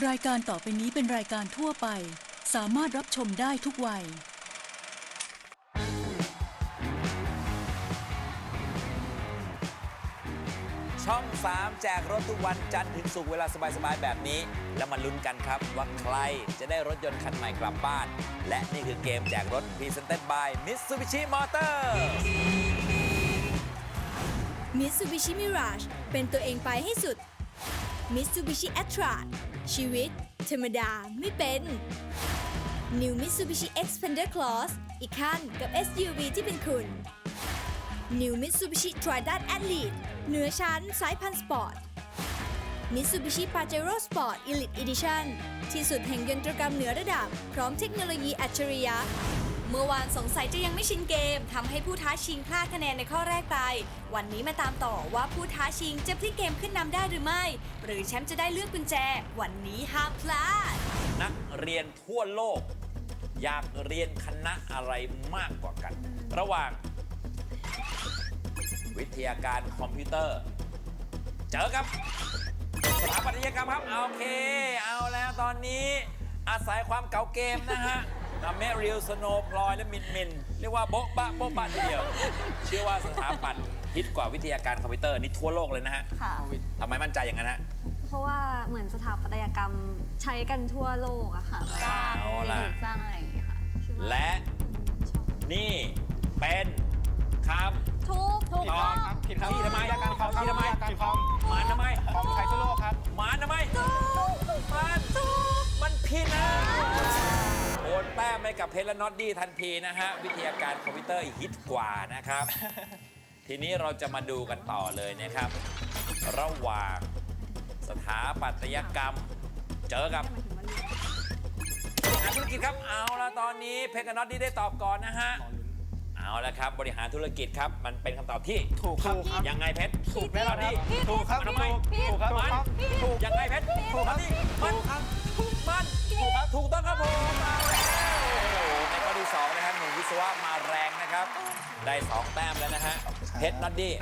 รายการต่อไปนี้เป็นรายการทั่วไป สามารถรับชมได้ทุกวัย ช่อง 3 แจกรถทุกวันจันทร์ถึงศุกร์เวลาสบาย ๆ แบบนี้ แล้วมาลุ้นกันครับ ว่าใครจะได้รถยนต์คันใหม่กลับบ้าน และนี่คือเกมแจกรถ Presented by Mitsubishi Motors Mitsubishi Mirage เป็นตัวเองไปให้สุด Mitsubishi a t r a ชีวิต ธรรมดาไม่เป็น New Mitsubishi Xpander Cross อีกขั้นกับ SUV ที่เป็นคุณ New Mitsubishi Triton Athlete เหนือชั้นสายพันธุ์สปอร์ต Mitsubishi Pajero Sport Elite Edition ที่สุดแห่งยนตรกรรมเหนือระดับ พร้อมเทคโนโลยีอัจฉริยะ เมื่อวานสงสัยจะยังไม่ชินเกมทำให้ผู้ท้าชิงพลาดคะแนนในข้อแรกไป วันนี้มาตามต่อว่าผู้ท้าชิงจะพลิกเกมขึ้นนำได้หรือไม่ หรือแชมป์จะได้เลือกกุญแจ วันนี้ห้ามพลาด นักเรียนทั่วโลก อยากเรียนคณะอะไรมากกว่ากัน ระหว่าง วิทยาการคอมพิวเตอร์ เจอกับสถาปัตยกรรมครับโอเค เอาแล้วตอนนี้อาศัยความเก่าเกมนะฮะ อเมริลสโนพลอยและมินมิน เรียกว่าโบ๊ะบะโบ๊ะบะทีเดียว เชื่อว่าสถาปัตย์ฮิตกว่าวิทยาการคอมพิวเตอร์นี่ทั่วโลกเลยนะฮะค่ะ ทำไมมั่นใจอย่างนั้นฮะ เพราะว่าเหมือนสถาปัตยกรรมใช้กันทั่วโลกอะค่ะสร้างเอาล่ะสร้างอะไรอย่างเงี้ยค่ะคิดว่าและชอบนี่เป็นคำทุกถูกตต้ออบงผิดครับที่ทำไมวิทยาการคอมที่ทำไมวิทยาการคอมหมานทำไมของใช้ทั่วโลกครับ หมานทำไมมัน มันผิดนะโอ นแต้มให้กับเพชรและน็อตดี้ทันทีนะฮะ วิทยาการคอมพิวเตอร์ฮิตกว่านะครับ ทีนี้เราจะมาดูกันต่อเลยนะครับ ระหว่างสถาปัตยกรรม เจอกับบริหารธุรกิจครับเอาละตอนนี้เพชรกับน็อตดี้ได้ตอบก่อนนะฮะเอาละครับ บริหารธุรกิจครับ มันเป็นคำตอบที่ถูกครับยังไงเพชรถูกแน่นอนครับนี่ถูกครับมันทำไมถูกครับมันถูกยังไงเพชรถูกครับนี่มันถูกครับมันถูกครับถูกต้องครับผม วิศวะมาแรงนะครับ ได้สองแต้มแล้วนะฮะเพชรน็อตดี้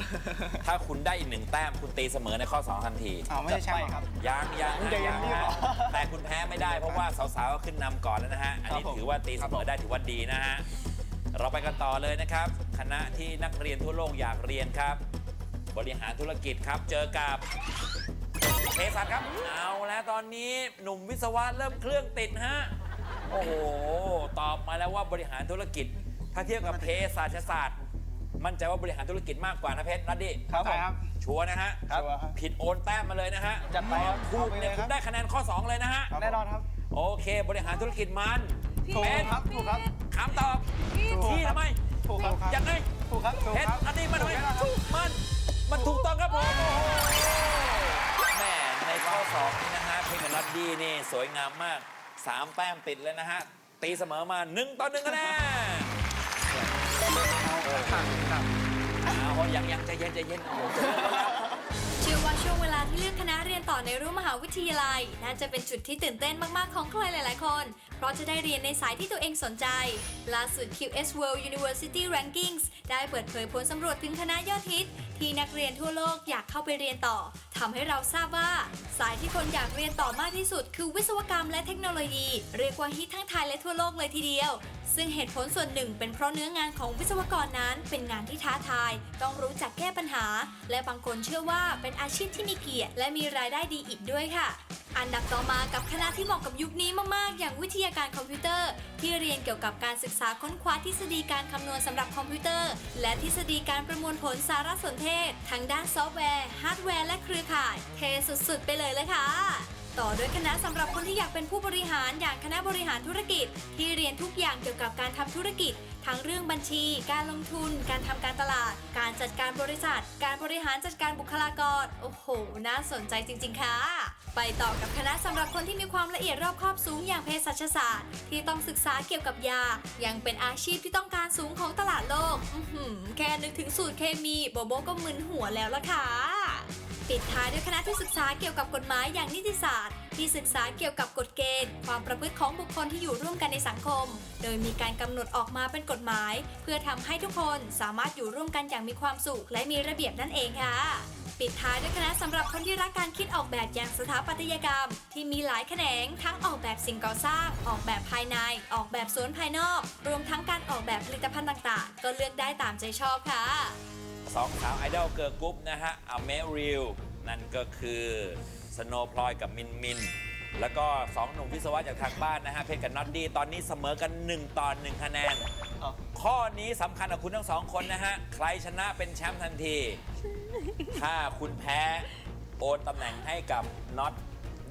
ถ้าคุณได้อีกหนึ่งแต้มคุณตีเสมอในข้อสองทันทีอ้าวไม่ใช่แชมป์เหรอครับ ยังยังคุณใจเย็นยังๆฮะเหรอแต่คุณแพ้ไม่ได้เพราะว่าสาวๆก็ขึ้นนำก่อนแล้วนะฮะ อันนี้ครับผม ถือว่าตีเสมอได้ถือว่าดีนะฮะ เราไปกันต่อเลยนะครับ คณะที่นักเรียนทั่วโลกอยากเรียนครับ บริหารธุรกิจครับเจอกับเภสัชครับ เอาแล้วตอนนี้หนุ่มวิศวะเริ่มเครื่องติดฮะ โอ้โห ตอบมาแล้วว่าบริหารธุรกิจ ถ้าเทียบกับเภสัชศาสตร์ มั่นใจว่าบริหารธุรกิจมากกว่านะเพชรนัดดิครับผม ชัวร์นะฮะ ครับชัวร์ครับผิดโอนแต้มมาเลยนะฮะจัดไปครับถูกเนี่ยเอาไปเลยคคุรับ ณได้คะแนนข้อ 2 เลยนะฮะ แน่นอนครับโอเค บริหารธุรกิจมันถูกเป็นครับถูกครับ คำตอบถูกที่ครับทำไมถูกครับ ยังไง ถูกครับถูกเพชครรับอันนี้มันทำไมถูกแน่นอนครับ มัน มันถูกต้องครับผมโอ้โหแม่ในข้อ2นี้นะฮะเพลงกับลัดดี้นี่สวยงามมาก 3 แต้มติดเลยนะฮะ ตีเสมอมา 1 ต่อ1คะแนนเอายังยังใจเย็นใจเย็นเลิกแล้วเชื่อว่าช่วงเวลาที่เลือกคณะเรียนต่อในรั้วมหาวิทยาลัย น่าจะเป็นจุดที่ตื่นเต้นมาก ๆ ของใครหลาย ๆ คน เพราะจะได้เรียนในสายที่ตัวเองสนใจ ล่าสุด QS World University Rankings ได้เปิดเผยผลสำรวจถึงคณะยอดฮิต ที่นักเรียนทั่วโลกอยากเข้าไปเรียนต่อทำให้เราทราบว่า สายที่คนอยากเรียนต่อมากที่สุด คือวิศวกรรมและเทคโนโลยี เรียกว่าฮิตทั้งไทยและทั่วโลกเลยทีเดียว ซึ่งเหตุผลส่วนหนึ่งเป็นเพราะเนื้องานของวิศวกรนั้น เป็นงานที่ท้าทาย ต้องรู้จักแก้ปัญหา และบางคนเชื่อว่าเป็นอาชีพที่มีเกียรติและมีรายได้ดีอีกด้วยค่ะ อันดับต่อมากับคณะที่เหมาะกับยุคนี้มากๆ อย่างวิทยาการคอมพิวเตอร์ ที่เรียนเกี่ยวกับการศึกษาค้นคว้าทฤษฎีการคำนวณสำหรับคอมพิวเตอร์ และทฤษฎีการประมวลผลสารสนเทศ ทั้งด้านซอฟต์แวร์ฮาร์ดแวร์และเครือข่าย เทสุดๆ ไปเลยเลยค่ะต่อด้วยคณะสำหรับคนที่อยากเป็นผู้บริหารอย่างคณะบริหารธุรกิจ ที่เรียนทุกอย่างเกี่ยวกับการทำธุรกิจ ทั้งเรื่องบัญชี การลงทุน การทำการตลาด การจัดการบริษัท การบริหารจัดการบุคลากร โอ้โห น่าสนใจจริง ๆ ค่ะ ไปต่อกับคณะสำหรับคนที่มีความละเอียดรอบคอบสูงอย่างเภสัชศาสตร์ ที่ต้องศึกษาเกี่ยวกับยา ยังเป็นอาชีพที่ต้องการสูงของตลาดโลกแค่นึกถึงสูตรเคมีโบโบก็มึนหัวแล้วล่ะค่ะปิดท้ายด้วยคณะที่ศึกษาเกี่ยวกับกฎหมายอย่างนิติศาสตร์ ที่ศึกษาเกี่ยวกับกฎเกณฑ์ ความประพฤติของบุคคลที่อยู่ร่วมกันในสังคม โดยมีการกำหนดออกมาเป็นกฎหมาย เพื่อทำให้ทุกคนสามารถอยู่ร่วมกันอย่างมีความสุขและมีระเบียบนั่นเองค่ะ ปิดท้ายด้วยคณะสำหรับคนที่รักการคิดออกแบบอย่างสถาปัตยกรรม ที่มีหลายแขนง ทั้งออกแบบสิ่งก่อสร้าง ออกแบบภายใน ออกแบบสวนภายนอก รวมทั้งการออกแบบผลิตภัณฑ์ต่างๆ ก็เลือกได้ตามใจชอบค่ะสองสาวไอดอลเกิร์ลกรุ๊ปนะฮะอเมริลนั่นก็คือสโนว์พลอยกับมินมิน แล้วก็สองหนุ่มวิศวะจากทางบ้านนะฮะเพชรกับน็อตดี้ตอนนี้เสมอกัน 1ต่อ1คะแนน ข้อนี้สำคัญกับคุณทั้งสองคนนะฮะ ใครชนะเป็นแชมป์ทันที ถ้าคุณแพ้โอนตำแหน่งให้กับน็อต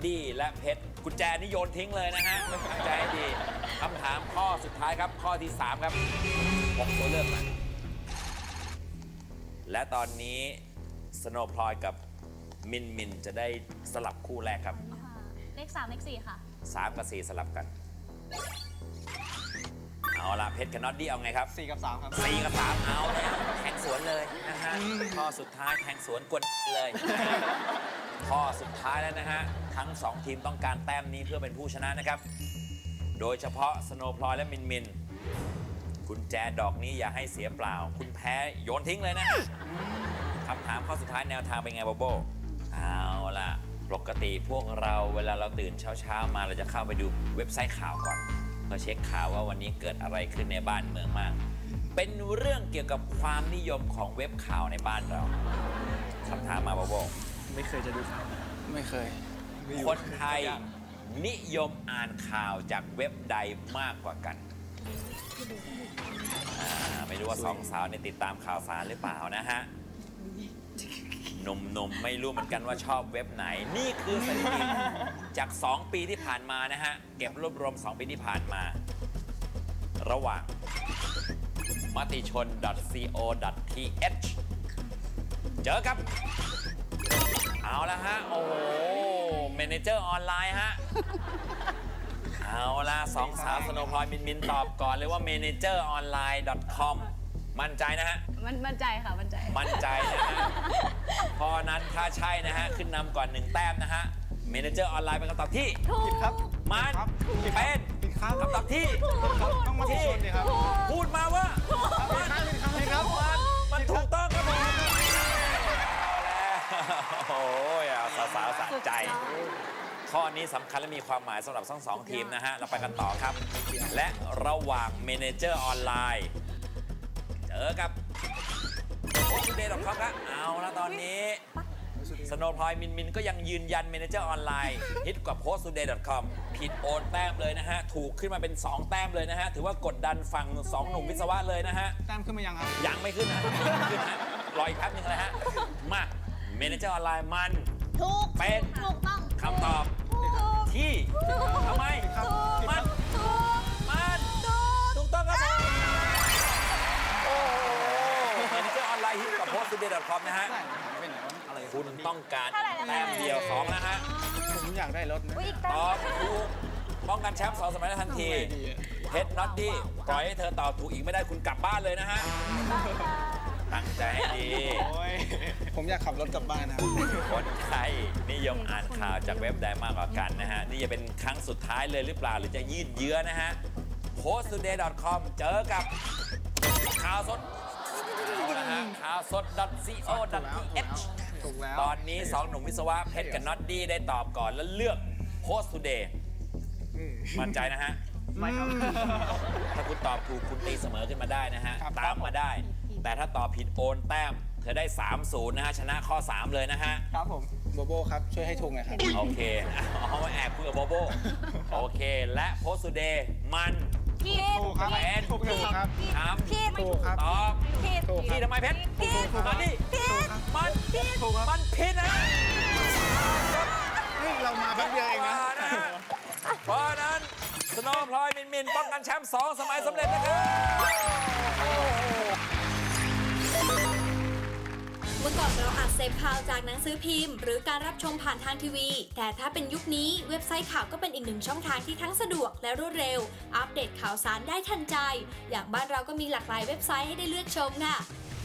ดี้และเพชรกุญแจนี่โยนทิ้งเลยนะฮะตั้งใจให้ดีคำถามข้อสุดท้ายครับ ข้อที่ 3 ครับหกตัวเลือกมาและตอนนี้สโนว์พลอยกับมินมินจะได้สลับคู่แรกครับ เลขสามเลขสี่ค่ะ3กับ4สลับกัน เอาละเพชรกับน็อตดี้เอาไงครับสี่กับสามครับ4กับ3เอาแล้วแทงสวนเลยนะฮะข้อสุดท้ายแทงสวนกวนเลยข้อสุดท้ายแล้วนะฮะทั้ง2ทีมต้องการแต้มนี้เพื่อเป็นผู้ชนะนะครับ โดยเฉพาะสโนว์พลอยและมินมินกุญแจดอกนี้อย่าให้เสียเปล่า คุณแพ้โยนทิ้งเลยนะฮะคำถามข้อสุดท้ายแนวทางเป็นไงโบโบเอาล่ะ ปกติพวกเราเวลาเราตื่นเช้าๆมาเราจะเข้าไปดูเว็บไซต์ข่าวก่อนเพื่อเช็คข่าวว่าวันนี้เกิดอะไรขึ้นในบ้านเมืองมาก เป็นเรื่องเกี่ยวกับความนิยมของเว็บข่าวในบ้านเราคำถามมาโบโบไม่เคยจะดูข่าวไม่เคย คนไทยนิยมอ่านข่าวจากเว็บใดมากกว่ากันอ่าไม่รู้ว่าสองสาวเนี่ยติดตามข่าวสารหรือเปล่านะฮะ หนุ่มๆ ไม่รู้เหมือนกันว่าชอบเว็บไหน นี่คือสถิติจาก 2 ปีที่ผ่านมานะฮะ เก็บรวบรวม 2 ปีที่ผ่านมา ระหว่างมติชน .co.th เจอครับ เอาละฮะ โอ้โหเมเนเจอร์ออนไลน์ฮะ เอาละสองสาวสโนพลอยมินมินตอบก่อนเลยว่า manageronline.com มั่นใจนะฮะ มันมั่นใจค่ะมั่นใจ มั่นใจนะฮะพอนั้นถ้าใช่นะฮะ ขึ้นนำก่อนหนึ่งแต้มนะฮะเมเนเจอร์ออนไลน์เป็นคำตอบที่ผิดครับ มันครับผิดครับเป็นผิดครับคำตอบที่ครับต้องมาติชนดิครับพูดมาว่าผิดครับผิดครับผิดครับมันมันถูกต้องครับผมเอาแล้วโอ้ยเอาสาวๆสะใจ ข้อนี้สำคัญและมีความหมายสำหรับทั้งสองทีมนะฮะ เราไปกันต่อครับ และระหว่างเมเนเจอร์ออนไลน์ เจอกับโค้ชเดย์ดอทคอมครับเอาแล้วตอนนี้สโนว์พลอยมินมินก็ยังยืนยันเมเนเจอร์ออนไลน์ฮิตกว่าโพสต์ today com ผิดโอนแต้มเลยนะฮะ ถูกขึ้นมาเป็น 2 แต้มเลยนะฮะ ถือว่ากดดันฝั่ง 2 หนุ่มวิศวะเลยนะฮะ แต้มขึ้นมายังครับ ยังไม่ขึ้นนะยังไม่ขึ้นนะรออีกแป๊บนึงเลยฮะ มาเมเนเจอร์ออนไลน์มันถูกเป็นถูกต้องคำตอบที่ทำไมครับมัน น์ฮิตกับโพสต์ today com นะฮะได้หายไปไหนวะอะไรคุณต้องการแต้มเดียวสองนะฮะ ผมอยากได้รถนะ อุ๊ยอีกตแต้อบมถูกป้องกันแชมป์สองสมัยได้ทันทีทำไงดีอะเพชรน็อตดี้ปล่อยให้เธอตอบถูกอีกไม่ได้คุณกลับบ้านเลยนะฮะ ตั้งใจให้ดี โอ้ย ผมอยากขับรถกลับบ้านนะครับ คนไทยนิยมอ่านข่าวจากเว็บใดมากกว่ากันนะฮะ นี่จะเป็นครั้งสุดท้ายเลยหรือเปล่า หรือจะยืดเยื้อนะฮะ posttoday.com เจอกับข่าวสดเอา ละฮะข่าวสด .co.th ถูกแล้ว ตอนนี้ 2 หนุ่มวิศวะเพชรกับน็อตดี้ได้ตอบก่อนแล้วเลือก Post Today อืมมั่นใจนะฮะ ไม่ครับ ถ้าคุณตอบถูกคุณตีเสมอขึ้นมาได้นะฮะ ครับตามมาได้ แต่ถ้าตอบผิดโอนแต้ม เธอได้ 3-0 นะฮะ ชนะข้อ 3 เลยนะฮะ ครับผม โบโบครับ ช่วยให้ถูกหน่อยครับ โอเคเอามาแอบคุยกับโบโบ โอเค และโพสต์เดย์มัน ผิดถูกครับแผนถูกถูกครับถามผิดถูกครับตอบผิดถูกครัพี่บทำไมเพชรผิดมาดิผิดมันถูกครับมันผิดนะเฮ้ยเรามาแป๊บเดียวเองนะว่าฮเพราะฉะนั้นสโนว์พลอยมินมินป้องกันแชมป์สองสมัยสำเร็จนะครับ เมื่อก่อนเราอาจเสพข่าวจากหนังสือพิมพ์ หรือการรับชมผ่านทางทีวี แต่ถ้าเป็นยุคนี้เว็บไซต์ข่าวก็เป็นอีกหนึ่งช่องทางที่ทั้งสะดวกและรวดเร็ว อัปเดตข่าวสารได้ทันใจ อย่างบ้านเราก็มีหลากหลายเว็บไซต์ให้ได้เลือกชมค่ะ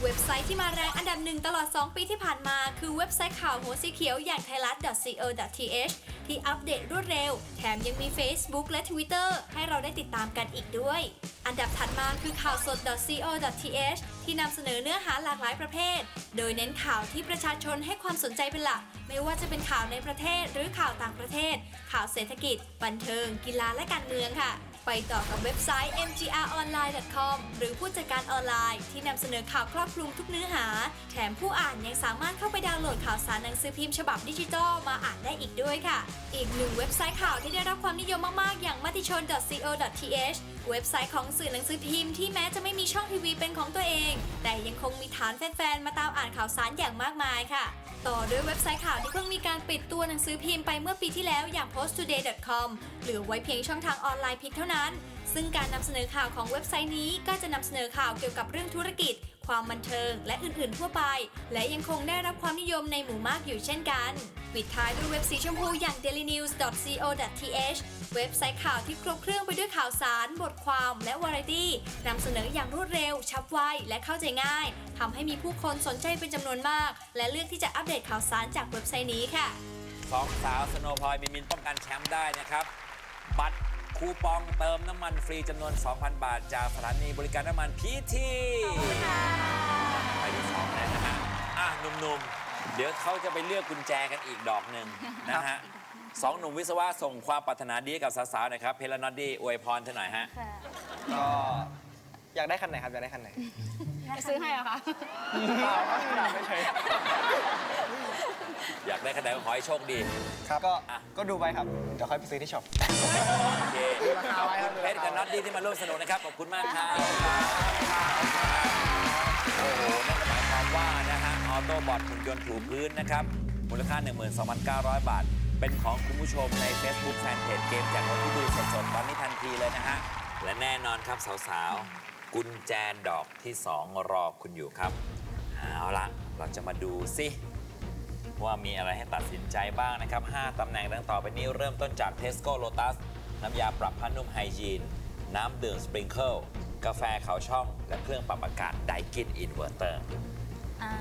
เว็บไซต์ที่มาแรงอันดับหนึ่งตลอด 2 ปีที่ผ่านมา คือเว็บไซต์ข่าวหัวสีเขียวอย่าง thailand.co.th ที่อัปเดตรวดเร็ว แถมยังมี Facebook และ Twitter ให้เราได้ติดตามกันอีกด้วย อันดับถัดมาคือข่าวสด .co.th ที่นำเสนอเนื้อหาหลากหลายประเภท โดยเน้นข่าวที่ประชาชนให้ความสนใจเป็นหลัก ไม่ว่าจะเป็นข่าวในประเทศหรือข่าวต่างประเทศ ข่าวเศรษฐกิจ บันเทิง กีฬาและการเมืองค่ะ ไปต่อกับเว็บไซต์ mgronline.com หรือผู้จัดการออนไลน์ที่นำเสนอข่าวครอบคลุมทุกเนื้อหา แถมผู้อ่านยังสามารถเข้าไปดาวน์โหลดข่าวสารหนังสือพิมพ์ฉบับดิจิทัลมาอ่านได้อีกด้วยค่ะ อีกหนึ่งเว็บไซต์ข่าวที่ได้รับความนิยมมากๆ อย่างมติชน .co.th เว็บไซต์ของสื่อหนังสือพิมพ์ที่แม้จะไม่มีช่องทีวีเป็นของตัวเอง แต่ยังคงมีฐานแฟนๆ มาตามอ่านข่าวสารอย่างมากมายค่ะ ต่อด้วยเว็บไซต์ข่าวที่เพิ่งมีการปิดตัวหนังสือพิมพ์ไปเมื่อปีที่แล้วอย่าง posttoday.com เหลือไว้เพียงช่องทางออนไลน์เพียงเท่านั้น ซึ่งการนำเสนอข่าวของเว็บไซต์นี้ก็จะนำเสนอข่าวเกี่ยวกับเรื่องธุรกิจ ความบันเทิง และอื่นๆทั่วไป และยังคงได้รับความนิยมในหมู่มากอยู่เช่นกันปิดท้ายด้วยเว็บสีชมพูอย่าง dailynews.co.th เว็บไซต์ข่าวที่ครบเครื่องไปด้วยข่าวสาร บทความและวาไรตี้นำเสนออย่างรวดเร็วฉับไวและเข้าใจง่ายทำให้มีผู้คนสนใจเป็นจำนวนมาก และเลือกที่จะอัปเดตข่าวสารจากเว็บไซต์นี้ค่ะสองสาวสโนพลอยมินมินป้องกันแชมป์ได้นะครับ บัตร คูปองเติมน้ำมันฟรีจำนวน 2,000 บาท จากสถานีบริการน้ำมันพีทีไปที่สองเลยนะฮะอะหนุ่มๆ เดี๋ยวเขาจะไปเลือกกุญแจกันอีกดอกหนึ่งนะฮะสองหนุ่มวิศวะส่งความปรารถนาดีให้กับสาวๆหนะครับ เพลนอดดี้อวยพรเธอหน่อยฮะ ก็ อยากได้คันไหนครับอยากได้คันไหนซื้อให้เหรอคะ เปล่าครับอยากไม่เฉยอยากได้คะแนนก็ขอให้โชคดี ครับก็อะ ก็ดูไปครับเดี๋ยวค่อยไปซื้อที่ช็อป โอเคราคาไว้ครับเพชรกับน็อตดี้ที่มาร่วมสนุกนะครับ ขอบคุณมากครับโอ้โหนั่นก็หมายความว่านะฮะออโต้บอทหุ่นยนต์ถูพื้นนะครับ มูลค่า 12,900 บาท เป็นของคุณผู้ชมใน Facebook Fanpage เกมจากคนที่ดูสดๆ ตอนนี้ทันทีเลยนะฮะ และแน่นอนครับสาวๆ กุญแจดอกที่ 2 รอคุณอยู่ครับ เอาละเราจะมาดูสิว่ามีอะไรให้ตัดสินใจบ้างนะครับ 5ตำแหน่งดังต่อไปนี้เริ่มต้นจาก Tesco Lotus น้ำยาปรับผ้านุ่มไฮจีน น้ำดื่มสปริงเกิลกาแฟเขาช่อง และเครื่องปรับอากาศไดกินอินเวอร์เตอร์ อ่า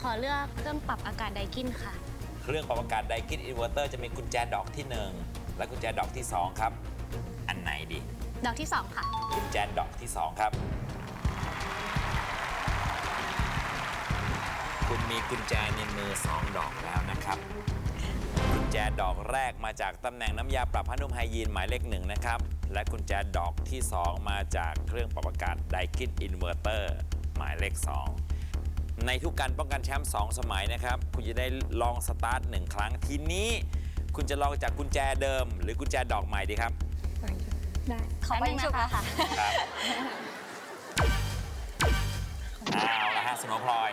ขอเลือกเครื่องปรับอากาศไดกินค่ะ เครื่องปรับอากาศไดกินอินเวอร์เตอร์จะมีกุญแจดอกที่ 1 และกุญแจดอกที่ 2 ครับ อันไหนดี ดอกที่2ค่ะกุญแจดอกที่2ครับ คุณมีกุญแจในมือ2ดอกแล้วนะครับ กุญแจดอกแรกมาจากตำแหน่งน้ำยาปรับผ้านุ่มไฮยีนหมายเลขหนึ่งนะครับ และกุญแจดอกที่2มาจากเครื่องปรับอากาศไดกินอินเวอร์เตอร์หมายเลข2ในทุกการป้องกันแชมป์2สมัยนะครับ คุณจะได้ลองสตาร์ทหนึ่งครั้งทีนี้ คุณจะลองจากกุญแจเดิม หรือกุญแจดอกใหม่ดีครับ ได้ขอไปชุบค่ะครับเอาละฮะสโนว์พลอย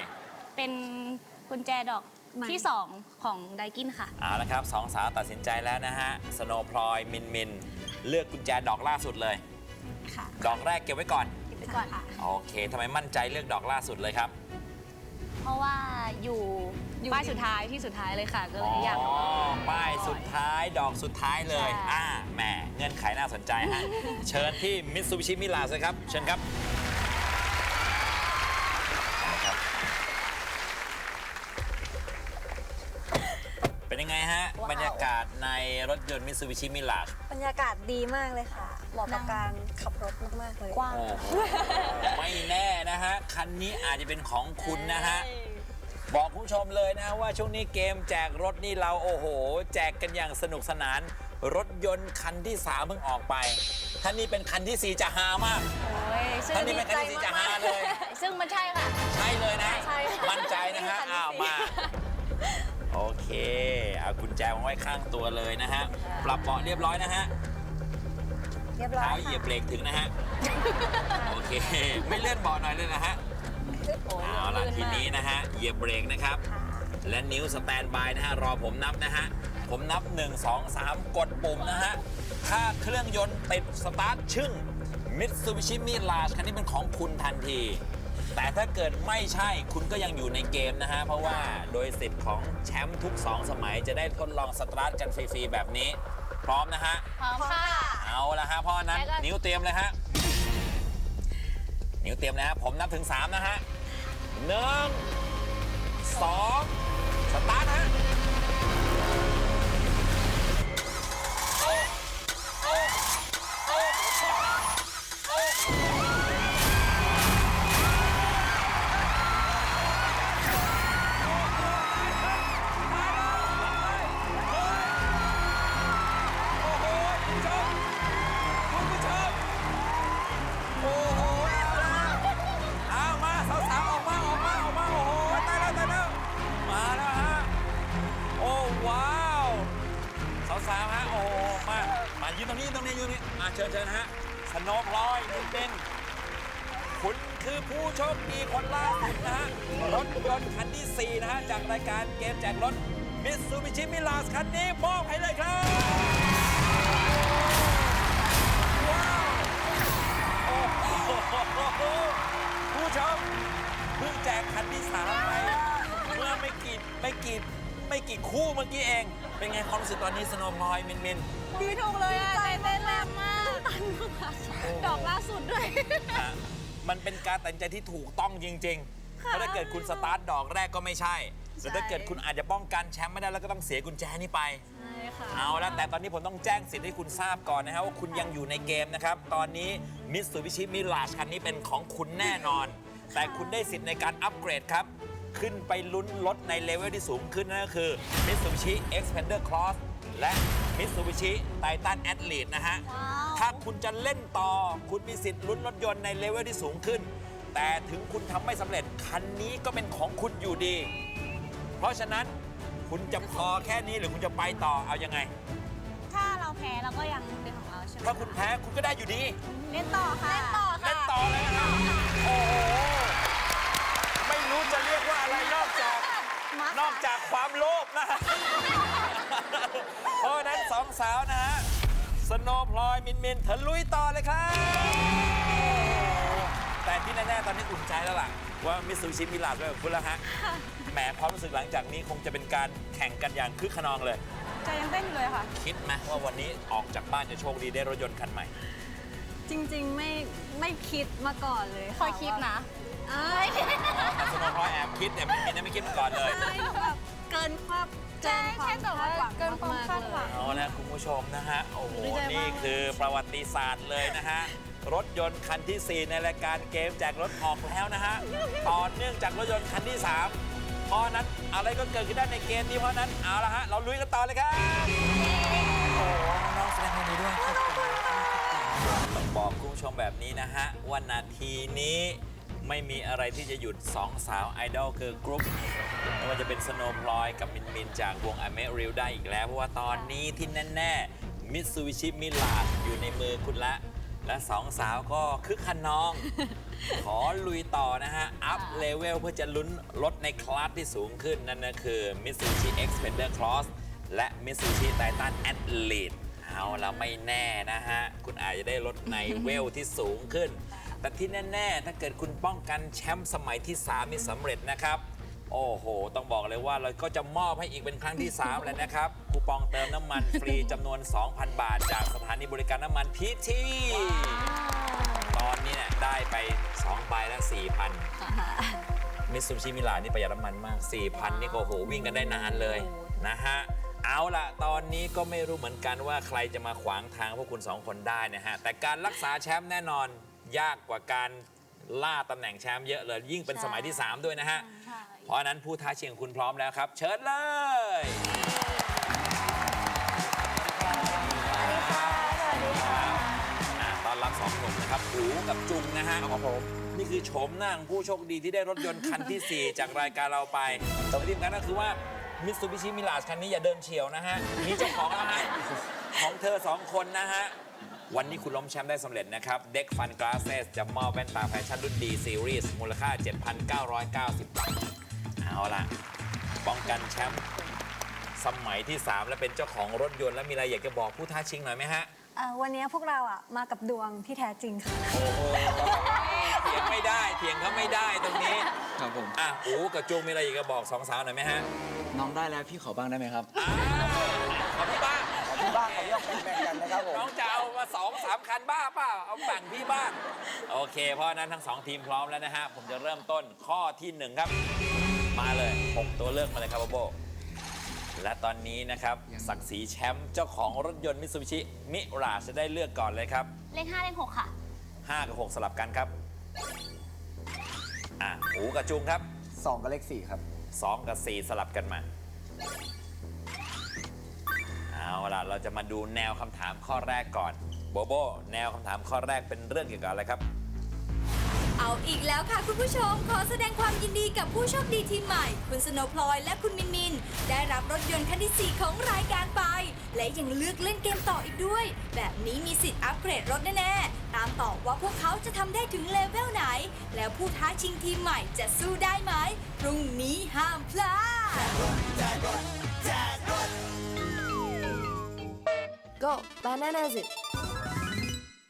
เป็นกุญแจดอกไม่ที่ 2 ของไดกินค่ะ เอาละครับสองสาวตัดสินใจแล้วนะฮะสโนว์พลอยมินมิน เลือกกุญแจดอกล่าสุดเลยค่ะดอกแรกเก็บไว้ก่อนไปก่อนค่ะ โอเคทำไมมั่นใจเลือกดอกล่าสุดเลยครับ เพราะว่าอยู่ ป้ายสุดท้ายที่สุดท้ายเลยค่ะก็เลยอยากอ๋อป้ายสุดท้ายดอกสุดท้ายเลย ใช่ อ่าแหมเงื่อนไขน่าสนใจฮะ เชิญที่มิตซูบิชิมิลาเลยครับ เชิญครับนะครับ เป็นยังไงฮะ ว้าว บรรยากาศในรถยนต์มิตซูบิชิมิลาบรรยากาศดีมากเลยค่ะ เหมาะกับการขับรถมาก ๆ เลย กว้างโอ้โหไม่แน่นะฮะ คันนี้อาจจะเป็นของคุณนะฮะ บอกคุณผู้ชมเลยนะว่าช่วงนี้เกมแจกรถนี่เราโอ้โห แจกกันอย่างสนุกสนาน รถยนต์คันที่สามเพิ่งออกไปท่านนี้เป็นคันที่สี่จะฮามาก โอ้ยซึ่งท่านนี้เป็นคันที่สี่จะฮาเลย ซึ่งมันใช่ค่ะ ใช่เลยนะ ใช่ค่ะมั่นใจนะฮะคันที่อ้าวสี่มา โอเค เอากุญแจมาไว้ข้างตัวเลยนะฮะ ปรับเบาะเรียบร้อยนะฮะ เรียบร้อยเท้าเหยียบเบรกถึงนะฮะ โอเค ไม่เลื่อนเบาะหน่อยเลยนะฮะ เอาล่ะทีนี้นะ ฮะ เหยียบเบรกนะครับ และนิ้วสแตนบายนะฮะ รอผมนับนะฮะ ผมนับ 1 2 3 กดปุ่มนะฮะ ถ้าเครื่องยนต์ติดสตาร์ทชึ่งมิตซูบิชิมิลาคันนี้เป็นของคุณทันที แต่ถ้าเกิดไม่ใช่คุณก็ยังอยู่ในเกมนะฮะ เพราะว่าโดยสิทธิ์ของแชมป์ทุก 2 สมัยจะได้ทดลองสตาร์ทกันฟรีๆแบบนี้ พร้อมนะฮะ พร้อมค่ะ เอาละฮะเพราะฉะนั้นแล้วก็นิ้วเตรียมเลยฮะ นิ้วเตรียมนะฮะ ผมนับถึง 3 นะฮะหนึ่ง สองสตาร์ทฮะ คันที่ 4 นะฮะ จากรายการเกมแจกรถมิตซูบิชิมิลาสคันนี้มอบให้เลยครับ ว้าวโอ้โหผู้ชมเพิ่งแจกคันที่สามไปเมื่อไม่กี่ไม่กี่ไม่กี่คู่เมื่อกี้เอง เป็นไงความรู้สึกตอนนี้สโนว์พลอยมินมินดีถูกเลยอะใจเต้นแรงมากดอกล่าสุดด้วยอะมันเป็นการตัดสินใจที่ถูกต้องจริง ๆ เพราะถ้าเกิดคุณสตาร์ทดอกแรกก็ไม่ใช่แต่ถ้าเกิดคุณอาจจะป้องกันแชมป์ไม่ได้แล้วก็ต้องเสียกุญแจนี้ไป ใช่ค่ะ เอาละแต่ตอนนี้ผมต้องแจ้งสิทธิ์ให้คุณทราบก่อนนะครับว่าคุณยังอยู่ในเกมนะครับ ตอนนี้มิตซูบิชิมิลาชคันนี้เป็นของคุณแน่นอน แต่คุณได้สิทธิ์ในการอัปเกรดครับ ขึ้นไปลุ้นรถในเลเวลที่สูงขึ้นนั่นก็คือ Mitsubishi Xpander Cross และ Mitsubishi Titan Athlete นะฮะถ้าคุณจะเล่นต่อ คุณมีสิทธิ์ลุ้นรถยนต์ในเลเวลที่สูงขึ้น แต่ถึงคุณทำไม่สำเร็จคันนี้ก็เป็นของคุณอยู่ดี เพราะฉะนั้นคุณจะพอแค่นี้หรือคุณจะไปต่อเอายังไง ถ้าเราแพ้เราก็ยังเป็นของเราใช่ไหมถ้าคุณแพ้คุณก็ได้อยู่ดีเล่นต่อค่ะเล่นต่อเล่นต่อเลยนะครับโอ้โหไม่รู้จะเรียกว่าอะไรนอกจากนอกจากความโลภนะฮะเพราะฉะนั้นสองสาวนะฮะสโนว์พลอยมินมินเถอะลุยต่อเลยครับ แต่ที่แน่ๆตอนนี้อุ่นใจแล้วล่ะ ว่ามิสูชิมิลาด้วยกับคุณแล้วฮะแหมความรู้สึกหลังจากนี้คงจะเป็นการแข่งกันอย่างคึกขนองเลย ใจยังเต้นอยู่เลยค่ะ คิดไหมว่าวันนี้ออกจากบ้านจะโชคดีได้รถยนต์คันใหม่ จริงๆไม่ไม่คิดมาก่อนเลยคอยคิดนะเอ้ยแต่สโนว์พลอยแอบคิดแต่มินมินไม่คิดมาก่อนเลยไม่แบบเกินความ ใช่ใช่แต่ว่าเกินความคาดหวัง เอาละคุณผู้ชมนะฮะ โอ้โห ดีใจมาก นี่คือประวัติศาสตร์เลยนะฮะ รถยนต์คันที่4 ในรายการเกมแจกรถออกแล้วนะฮะ ต่อเนื่องจากรถยนต์คันที่ 3 เพราะฉะนั้นอะไรก็เกิดขึ้นได้ในเกมนี้เพราะฉะนั้นเอาละฮะ เราลุยกันต่อเลยครับ โอ้โหน้องๆแสดงความดีด้วยต้องบอกคุณผู้ชมแบบนี้นะฮะว่านาทีนี้ ไม่มีอะไรที่จะหยุดสองสาวไอดอลเกิร์ลกรุ๊ปไม่ว่าจะเป็นสโนว์พลอยกับมินมินจากวงอเมริลได้อีกแล้ว เพราะว่าตอนนี้ที่แน่ๆมิตซูบิชิมิลาอยู่ในมือคุณละ และสองสาวก็คึกขนอง ขอลุยต่อนะฮะ อัพเลเวลเพื่อจะลุ้นรถในคลาสที่สูงขึ้น นั่นก็คือ Mitsubishi Xpander Cross และ Mitsubishi Titan Athlete เอาละไม่แน่นะฮะ คุณอาจจะได้รถในเวลที่สูงขึ้น แต่ที่แน่ ๆ ถ้าเกิดคุณป้องกันแชมป์สมัยที่3นี่สำเร็จนะครับ โอ้โห ต้องบอกเลยว่าเราก็จะมอบให้อีกเป็นครั้งที่3แล้วนะครับ คูปองเติมน้ำมันฟรีจำนวน 2,000 บาท จากสถานีบริการน้ำมันพีทีตอนนี้เนี่ยได้ไป2ใบละ4,000มิตซูบิชิมิลานี่ประหยัดน้ำมันมาก 4,000 นี่ก็โอ้โหวิ่งกันได้นานเลยนะฮะเอาล่ะตอนนี้ก็ไม่รู้เหมือนกันว่าใครจะมาขวางทางพวกคุณสองคนได้นะฮะ แต่การรักษาแชมป์แน่นอน ยากกว่าการล่าตำแหน่งแชมป์เยอะเลย ยิ่งเป็นสมัยที่ 3 ด้วยนะฮะเพราะฉะนั้นผู้ท้าชิงของคุณพร้อมแล้วครับ เชิญเลย อ่าต้อนรับสองหนุ่มนะครับหูกับจุงนะฮะครับผมนี่คือโฉมหน้าของผู้โชคดีที่ได้รถยนต์คันที่4 จากรายการเราไปแต่ที่สำคัญก็คือว่ามิตซูบิชิมิลาสคันนี้อย่าเดินเฉียวนะฮะมีเจ้าของแล้วฮะ ของเธอสองคนนะฮะ วันนี้คุณล้มแชมป์ได้สำเร็จนะครับ เด็กฟันกลาเซสจะมอบแว่นตาแฟชั่นรุ่นดีซีรีส์มูลค่า 7,990 บาท เอาล่ะ ป้องกันแชมป์สมัยที่ 3 และเป็นเจ้าของรถยนต์ แล้วมีอะไรอยากจะบอกผู้ท้าชิงหน่อยไหมฮะอ่าวันนี้พวกเราอะมากับดวงที่แท้จริงค่ะ โอ้โหเถียงไม่ได้เถียงเขาไม่ได้ตรงนี้ ครับผม อะอูกับจูงมีอะไรอยากจะบอกสองสาวหน่อยไหมฮะน้องได้แล้วพี่ขอบ้างได้ไหมครับอ้าวขอพี่บ้าง ขอพี่บ้างขอพี่บ้างแบ่งๆกันนะครับผม น้องจะเอา มาสองสามคันบ้าเปล่าเอาแบ่งพี่บ้าง โอเค เพราะฉะนั้นทั้งสองทีมพร้อมแล้วนะฮะ ผมจะเริ่มต้นข้อที่หนึ่งครับ มาเลยหกตัวเลือกมาเลยครับโบโบ และตอนนี้นะครับ ศักดิ์ศรีแชมป์เจ้าของรถยนต์มิ t ซูบิชิมิราจะได้เลือกก่อนเลยครับ เลข5เลข6ค่ะ 5 กับ 6 สลับกันครับ อะหูกับจุงครับ สองกับเลขสี่ครับ 2 กับ 4 สลับกันมา เอาล่ะเราจะมาดูแนวคำถามข้อแรกก่อน โบโบ แนวคำถามข้อแรกเป็นเรื่องเกี่ยวกับอะไรครับ เอาอีกแล้วค่ะคุณผู้ชม ขอแสดงความยินดีกับผู้โชคดีทีมใหม่ คุณสโนว์พลอยและคุณมินมิน ได้รับรถยนต์คันที่ 4 ของรายการไป และยังเลือกเล่นเกมต่ออีกด้วย แบบนี้มีสิทธิ์อัปเกรดรถแน่ๆ ตามต่อว่าพวกเขาจะทำได้ถึงเลเวลไหน แล้วผู้ท้าชิงทีมใหม่จะสู้ได้ไหมพรุ่งนี้ห้ามพลาด Go, bananas it.